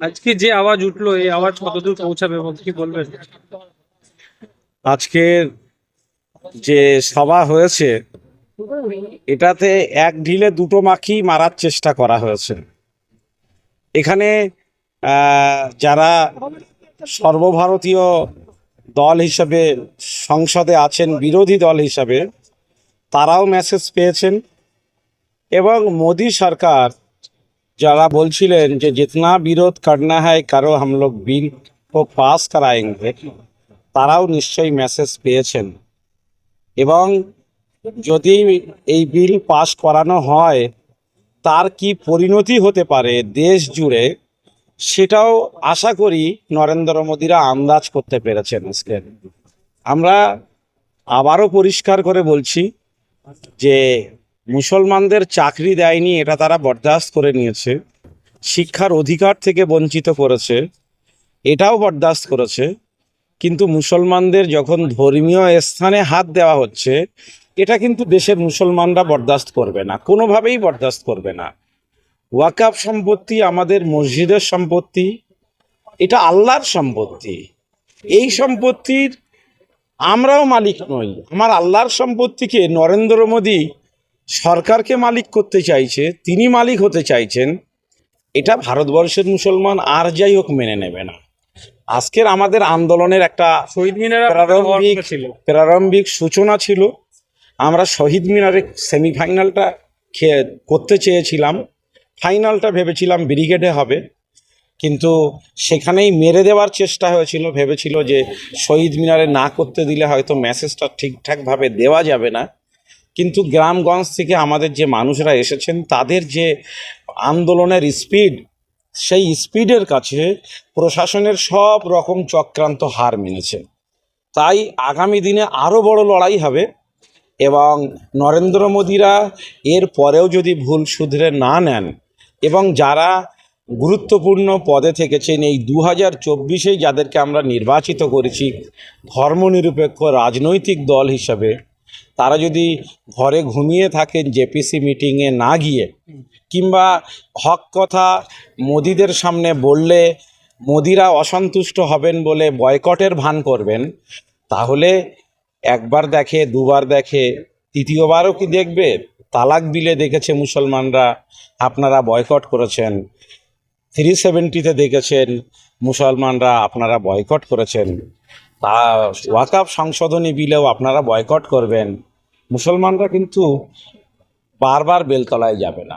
আজকে যে আওয়াজ উঠল, এই আওয়াজ কতদূর পৌঁছাবে এবং কি বলবেন? আজকের যে সভা হয়েছে, এটাতে এক ঢিলে দুটো মাখি মারার চেষ্টা করা হয়েছে। এখানে যারা সর্বভারতীয় দল হিসাবে সংসদে আছেন, বিরোধী দল হিসাবে, তারাও মেসেজ পেয়েছেন এবং মোদী সরকার যারা বলছিলেন যে জিতনা বিরোধ করনা হয় কারও হাম লোক বিল ও পাস করায়েঙ্গে, তারাও নিশ্চয়ই মেসেজ পেয়েছেন। এবং যদি এই বিল পাস করানো হয়, তার কি পরিণতি হতে পারে দেশ জুড়ে? সেটাও আশা করি নরেন্দ্র মোদীরা আন্দাজ করতে পেরেছেন আজকে। আমরা আবারও পরিষ্কার করে বলছি যে মুসলমানদের চাকরি দেয়নি, এটা তারা বরদাস্ত করে নিয়েছে। শিক্ষার অধিকার থেকে বঞ্চিত করেছে, এটাও বরদাস্ত করেছে। কিন্তু মুসলমানদের যখন ধর্মীয় স্থানে হাত দেওয়া হচ্ছে, এটা কিন্তু দেশের মুসলমানরা বরদাস্ত করবে না, কোনোভাবেই বরদাস্ত করবে না। ওয়াকাফ সম্পত্তি আমাদের মসজিদের সম্পত্তি, এটা আল্লাহর সম্পত্তি। এই সম্পত্তির আমরাও মালিক নই, আমার আল্লাহর সম্পত্তিকে নরেন্দ্র মোদী সরকারকে মালিক করতে চাইছে তিনি মালিক হতে চাইছেন এটা ভারতবর্ষের মুসলমান আর যাই হোক মেনে নেবে না। আজকের আমাদের আন্দোলনের একটা শহীদ মিনারে প্রারম্ভিক ছিল। প্রারম্ভিক সূচনা ছিল। আমরা শহীদ মিনারে সেমিফাইনালটা খেয়ে করতে চেয়েছিলাম। ফাইনালটা ভেবেছিলাম ব্রিগেডে হবে। কিন্তু সেখানেই মেরে দেওয়ার চেষ্টা হয়েছিল। ভেবেছিল যে শহীদ মিনারে না করতে দিলে হয়তো মেসেজটা ঠিকঠাকভাবে দেওয়া যাবে না। কিন্তু গ্রামগঞ্জ থেকে আমাদের যে মানুষরা এসেছেন, তাদের যে আন্দোলনের স্পিড, সেই স্পিডের কাছে প্রশাসনের সব রকম চক্রান্ত হার মেনেছে। তাই আগামী দিনে আরও বড় লড়াই হবে এবং নরেন্দ্র মোদীরা এর পরেও যদি ভুল শুধরে না নেন এবং যারা গুরুত্বপূর্ণ পদে থেকেছেন, এই দু হাজার চব্বিশেই যাদেরকে আমরা নির্বাচিত করেছি ধর্মনিরপেক্ষ রাজনৈতিক দল হিসাবে তারা যদি ঘরে ঘুমিয়ে থাকেন, জেপিসি মিটিংয়ে না গিয়ে, কিংবা হক কথা মোদিদের সামনে বললে মোদিরা অসন্তুষ্ট হবেন বলে বয়কটের ভান করবেন, তাহলে একবার দেখে, দুবার দেখে, তৃতীয়বারও কি দেখবে? তালাক বিলে দেখেছে মুসলমানরা, আপনারা বয়কট করেছেন। থ্রি সেভেন্টিতে দেখেছেন মুসলমানরা, আপনারা বয়কট করেছেন। তা ওয়াকাফ সংশোধনী বিলেও আপনারা বয়কট করবেন। মুসলমানরা কিন্তু বারবার বেলতলায় যাবে না।